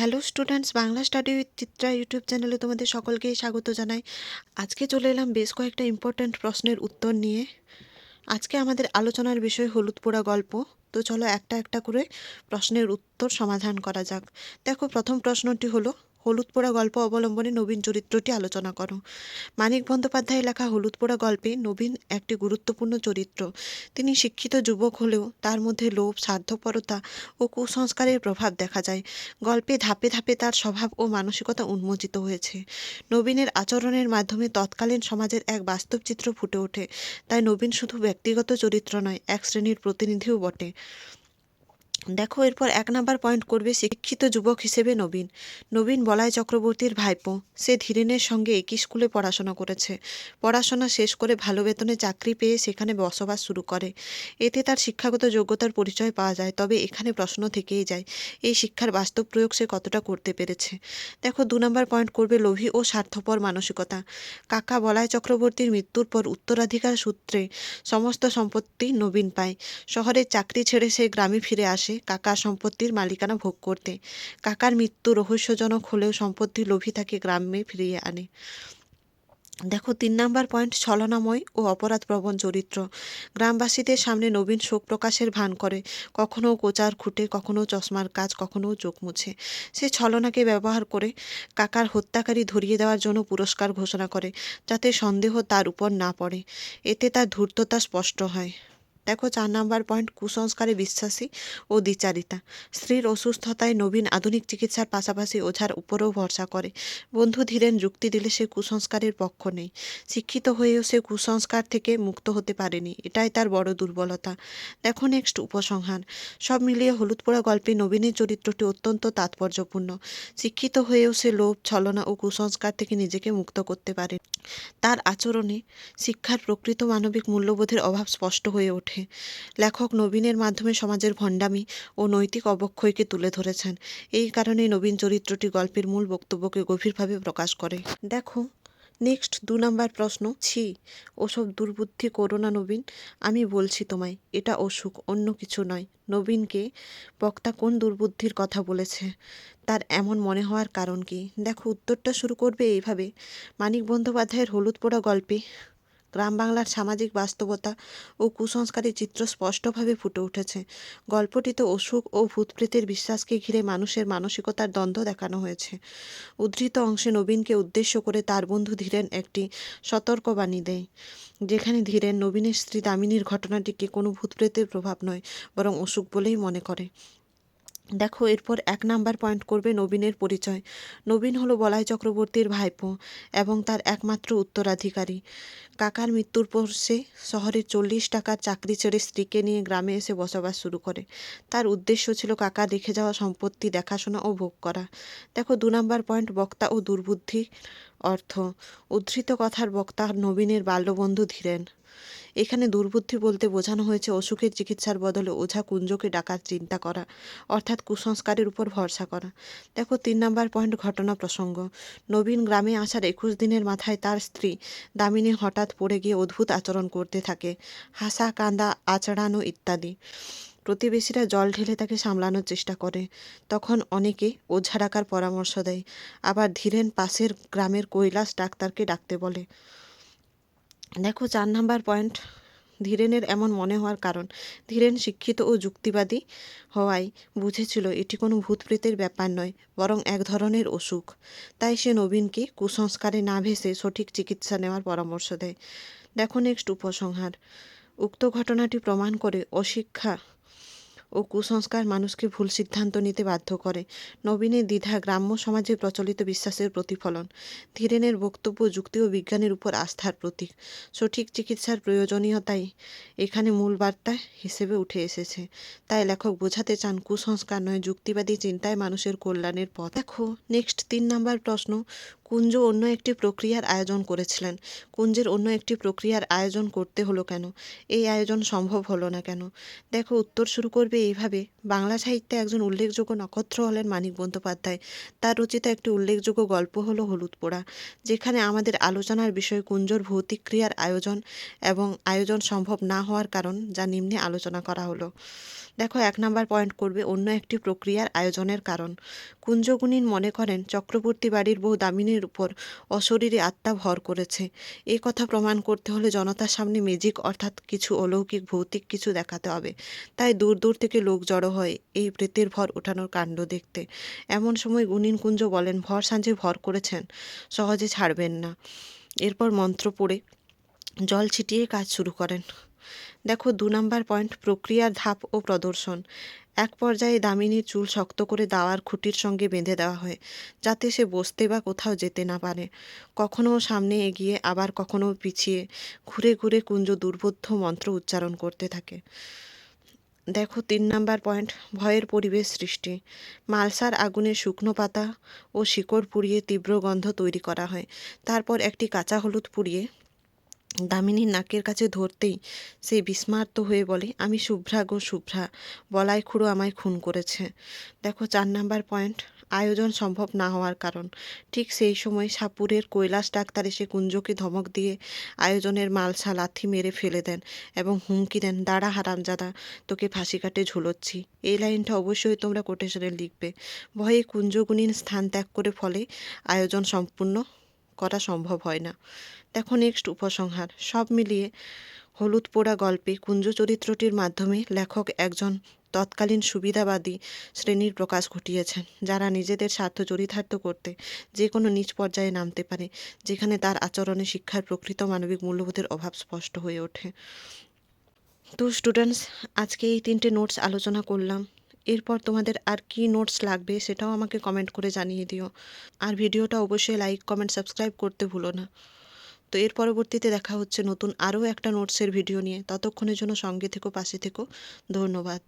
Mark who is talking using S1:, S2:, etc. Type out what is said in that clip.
S1: Hello students Bangla study with Chitra YouTube চ্যানেলে তোমাদের সকলকে স্বাগত জানাই। আজকে চলে এলাম বেশ কয়েকটা ইম্পর্ট্যান্ট প্রশ্নের উত্তর নিয়ে। আজকে আমাদের আলোচনার বিষয় হলুদ পোড়া গল্প। তো চলো একটা একটা করে প্রশ্নের উত্তর সমাধান করা যাক। দেখো প্রথম প্রশ্নটি হলো হলুদ পোড়া গল্প অবলম্বনে নবীন চরিত্রটি আলোচনা করো। মানিক বন্দ্যোপাধ্যায় লেখা হলুদ পোড়া গল্পে নবীন একটি গুরুত্বপূর্ণ চরিত্র। তিনি শিক্ষিত যুবক হলেও তার মধ্যে লোভ, স্বার্থপরতা ও কুসংস্কারের প্রভাব দেখা যায়। গল্পে ধাপে ধাপে তার স্বভাব ও মানসিকতা উন্মোচিত হয়েছে। নবীনের আচরণের মাধ্যমে তৎকালীন সমাজের এক বাস্তব চিত্র ফুটে ওঠে। তাই নবীন শুধু ব্যক্তিগত চরিত্র নয়, এক শ্রেণির প্রতিনিধিও বটে। দেখো, এরপর এক নাম্বার পয়েন্ট করবে শিক্ষিত যুবক হিসেবে নবীন। নবীন বলাই চক্রবর্তীর ভাইপো। সে ধীরেনের সঙ্গে একই স্কুলে পড়াশোনা করেছে। পড়াশোনা শেষ করে ভালো বেতনে চাকরি পেয়ে সেখানে বসবাস শুরু করে। এতে তার শিক্ষাগত যোগ্যতার পরিচয় পাওয়া যায়, তবে এখানে প্রশ্ন থেকেই যায়, এই শিক্ষার বাস্তব প্রয়োগ সে কতটা করতে পেরেছে? দেখো, দু নম্বর পয়েন্ট করবে লোভী ও স্বার্থপর মানসিকতা। কাকা বলায় চক্রবর্তীর মৃত্যুর পর উত্তরাধিকার সূত্রে সমস্ত সম্পত্তি নবীন পায়। শহরের চাকরি ছেড়ে সে গ্রামে ফিরে আসে। কাকার সম্পত্তির মালিকানা ভোগ করতে। কাকার মৃত্যু রহস্যজনক হলেও সম্পত্তি লোভী তাকে গ্রামে ফিরিয়ে আনে। দেখো, তিন নাম্বার পয়েন্ট, ছলনাময় ও অপরাধপ্রবণ চরিত্র। গ্রামবাসীদের সামনে নবীন শোক প্রকাশের ভান করে। কখনো কোচার খুঁটে, কখনো চশমার কাজ, কখনো চোখ মুছে। সে ছলনাকে ব্যবহার করে কাকার হত্যাকারী ধরিয়ে দেওয়ার জন্য পুরস্কার ঘোষণা করে, যাতে সন্দেহ তার উপর না পড়ে। এতে তার ধূর্ততা স্পষ্ট হয়। দেখো চার নাম্বার পয়েন্ট কুসংস্কারে বিশ্বাসী ও দ্বিচারিতা। স্ত্রীর অসুস্থতায় নবীন আধুনিক চিকিৎসার পাশাপাশি ওঝার উপরেও ভরসা করে। বন্ধু ধীরেন যুক্তি দিলে সে কুসংস্কারের পক্ষ নেই। শিক্ষিত হয়েও সে কুসংস্কার থেকে মুক্ত হতে পারেনি। এটাই তার বড় দুর্বলতা। দেখো নেক্সট উপসংহার। সব মিলিয়ে হলুদ পোড়া গল্পে নবীনের চরিত্রটি অত্যন্ত তাৎপর্যপূর্ণ। শিক্ষিত হয়েও সে লোভ, ছলনা ও কুসংস্কার থেকে নিজেকে মুক্ত করতে পারে তার আচরণে শিক্ষার প্রকৃত মানবিক মূল্যবোধের অভাব স্পষ্ট হয়ে ওঠে। লেখক নবীনের মাধ্যমে সমাজের ভণ্ডামি ও নৈতিক অবক্ষয়কে তুলে ধরেছেন। এই কারণে নবীন চরিত্রটি গল্পের মূল বক্তব্যকে গভীরভাবে প্রকাশ করে। দেখো, নেক্সট দু নাম্বার প্রশ্ন, ছি, ওসব দুর্বুদ্ধি করো না নবীন, আমি বলছি তোমায়, এটা অসুখ, অন্য কিছু নয়। নবীনকে বক্তা কোন দুর্বুদ্ধির কথা বলেছে? তার এমন মনে হওয়ার কারণ কি? দেখো, উত্তরটা শুরু করবে এইভাবে। মানিক বন্দ্যোপাধ্যায়ের হলুদ পোড়া গল্পে গ্রাম বাংলার সামাজিক বাস্তবতা ও কুসংস্কারের চিত্র স্পষ্টভাবে ফুটে উঠেছে। গল্পটিতে অসুখ ও ভূতপ্রেতের বিশ্বাসকে ঘিরে মানুষের মানসিকতার দ্বন্দ্ব দেখানো হয়েছে। উদ্ধৃত অংশে নবীনকে উদ্দেশ্য করে তার বন্ধু ধীরেন একটি সতর্কবাণী দেয়, যেখানে ধীরেন, নবীনের স্ত্রী দামিনীর ঘটনাটিকে কোনো ভূতপ্রেতের প্রভাব নয়, বরং অসুখ বলেই মনে করে। দেখো, এরপর এক নাম্বার পয়েন্ট করবে নবীনের পরিচয়। নবীন হলো বলাই চক্রবর্তীর ভাইপো এবং তার একমাত্র উত্তরাধিকারী। কাকার মৃত্যুর পর সে শহরের চল্লিশ টাকার চাকরি ছেড়ে স্ত্রীকে নিয়ে গ্রামে এসে বসবাস শুরু করে। তার উদ্দেশ্য ছিল কাকা রেখে যাওয়া সম্পত্তি, দেখাশোনা ও ভোগ করা। দেখো, দু নাম্বার পয়েন্ট বক্তা ও দুর্বুদ্ধি অর্থ। উদ্ধৃত কথার বক্তা নবীনের বাল্যবন্ধু ধীরেন। এখানে দুর্বুদ্ধি বলতে বোঝানো হয়েছে অসুখের চিকিৎসার বদলে ওঝা কুঞ্জকে ডাকার চিন্তা করা, অর্থাৎ কুসংস্কারের উপর ভরসা করা। দেখো, তিন নাম্বার পয়েন্ট ঘটনা প্রসঙ্গ। নবীন গ্রামে আসার একুশ দিনের মাথায় তার স্ত্রী দামিনী হঠাৎ পড়ে গিয়ে অদ্ভুত আচরণ করতে থাকে, হাসা, কান্দা, আচড়ানো ইত্যাদি। প্রতিবেশীরা জল ঢেলে তাকে সামলানোর চেষ্টা করে। তখন অনেকে ওঝা ডাকার পরামর্শ দেয়, আবার ধীরেন পাশের গ্রামের কৈলাস ডাক্তারকে ডাকতে বলে। দেখো চার নাম্বার পয়েন্ট ধীরেনের এমন মনে হওয়ার কারণ। ধীরেন শিক্ষিত ও যুক্তিবাদী হওয়ায় বুঝেছিল এটি কোনো ভূতপ্রেতের ব্যাপার নয়, বরং এক ধরনের অসুখ। তাই সে নবীনকে কুসংস্কারে না ভেসে সঠিক চিকিৎসা নেওয়ার পরামর্শ দেয়। দেখো নেক্সট উপসংহার। উক্ত ঘটনাটি প্রমাণ করে অশিক্ষা ও কুসংস্কার মানুষকে ভুল সিদ্ধান্ত নিতে বাধ্য করে। নবীনের দ্বিধা গ্রাম্য সমাজে প্রচলিত বিশ্বাসের প্রতিফলন, ধীরেনের বক্তব্য, যুক্তি ও বিজ্ঞানের উপর আস্থার প্রতীক। সঠিক চিকিৎসার প্রয়োজনীয়তাই এখানে মূল বার্তা হিসেবে উঠে এসেছে। তাই লেখক বোঝাতে চান, কুসংস্কার নয়, যুক্তিবাদী চিন্তায় মানুষের কল্যাণের পথ। দেখো নেক্সট তিন নাম্বার প্রশ্ন কুঞ্জ অন্য একটি প্রক্রিয়ার আয়োজন করেছিলেন। কুঞ্জের অন্য একটি প্রক্রিয়ার আয়োজন করতে হলো কেন? এই আয়োজন সম্ভব হলো না কেন? দেখো, উত্তর শুরু করবে এইভাবে। বাংলা সাহিত্যে একজন উল্লেখযোগ্য নক্ষত্র হলেন মানিক বন্দ্যোপাধ্যায়। তার রচিত একটি উল্লেখযোগ্য গল্প হলো হলুদ পোড়া, যেখানে আমাদের আলোচনার বিষয় কুঞ্জর ভৌতিক ক্রিয়ার আয়োজন এবং আয়োজন সম্ভব না হওয়ার কারণ যা নিম্নে আলোচনা করা হলো। দেখো, এক নাম্বার পয়েন্ট করবে অন্য একটি প্রক্রিয়ার আয়োজনের কারণ। কুঞ্জগুণিন মনে করেন, চক্রবর্তী বাড়ির বহু দামিনীর উপর অশরীরী আত্মা ভর করেছে। এই কথা প্রমাণ করতে হলে জনতার সামনে ম্যাজিক অর্থাৎ কিছু অলৌকিক, ভৌতিক কিছু দেখাতে হবে। তাই দূর দূর থেকে লোক জড়ো হয় এই প্রেতের ভর ওঠানোর কাণ্ড দেখতে। এমন সময় গুণিন কুঞ্জ বলেন, ভর সাঁঝে ভর করেছেন, সহজে ছাড়বেন না। এরপর মন্ত্র পড়ে জল ছিটিয়ে কাজ শুরু করেন। দেখো, দু নম্বর পয়েন্ট প্রক্রিয়ার ধাপ ও প্রদর্শন। এক পর্যায়ে দামিনীর চুল শক্ত করে দাওয়ার খুঁটির সঙ্গে বেঁধে দেওয়া হয়, যাতে সে বসতে বা কোথাও যেতে না পারে। কখনও সামনে এগিয়ে, আবার কখনও পিছিয়ে, ঘুরে ঘুরে কুঞ্জ দুর্বোধ্য মন্ত্র উচ্চারণ করতে থাকে। দেখো, তিন নাম্বার পয়েন্ট, ভয়ের পরিবেশ সৃষ্টি। মালসার আগুনে শুকনো পাতা ও শিকড় পুড়িয়ে তীব্র গন্ধ তৈরি করা হয়। তারপর একটি কাঁচা হলুদ পুড়িয়ে দামিনীর নাকের কাছে ধরতেই সে বিস্মার্ত হয়ে বলে, আমি শুভ্রা গো, শুভ্রা। বলাই খুঁড়ো আমায় খুন করেছে। দেখো, চার নাম্বার পয়েন্ট, আয়োজন সম্ভব না হওয়ার কারণ। ঠিক সেই সময় সাপুরের কৈলাস ডাক্তার এসে কুঞ্জকে ধমক দিয়ে আয়োজনের মালসা লাথি মেরে ফেলে দেন এবং হুমকি দেন, দাঁড়া হারামজাদা, তোকে ফাঁসি কাটে ঝুলোচ্ছি। এই লাইনটা অবশ্যই তোমরা কোটেশনে লিখবে। ভয়ে কুঞ্জগুণীন স্থান ত্যাগ করে ফলে আয়োজন সম্পূর্ণ করা সম্ভব হয় না। দেখো নেক্সট উপসংহার। সব মিলিয়ে হলুদ পোড়া গল্পে কুঞ্জ চরিত্রটির মাধ্যমে লেখক একজন তৎকালীন সুবিধাবাদী শ্রেণির প্রকাশ ঘটিয়েছেন, যারা নিজেদের স্বার্থ চরিতার্থ করতে যে কোনো নিচ পর্যায়ে নামতে পারে, যেখানে তার আচরণে শিক্ষার প্রকৃত মানবিক মূল্যবোধের অভাব স্পষ্ট হয়ে ওঠে। তো স্টুডেন্টস আজকে এই তিনটে নোটস আলোচনা করলাম। এরপর তোমাদের আর কি নোটস লাগবে সেটাও আমাকে কমেন্ট করে জানিয়ে দিও। আর ভিডিওটা অবশ্যই লাইক কমেন্ট সাবস্ক্রাইব করতে ভুলো না। তো এর পরবর্তীতে দেখা হচ্ছে নতুন আরও একটা নোটসের ভিডিও নিয়ে। ততক্ষণের জন্য সঙ্গে থেকো, পাশে থেকো। ধন্যবাদ।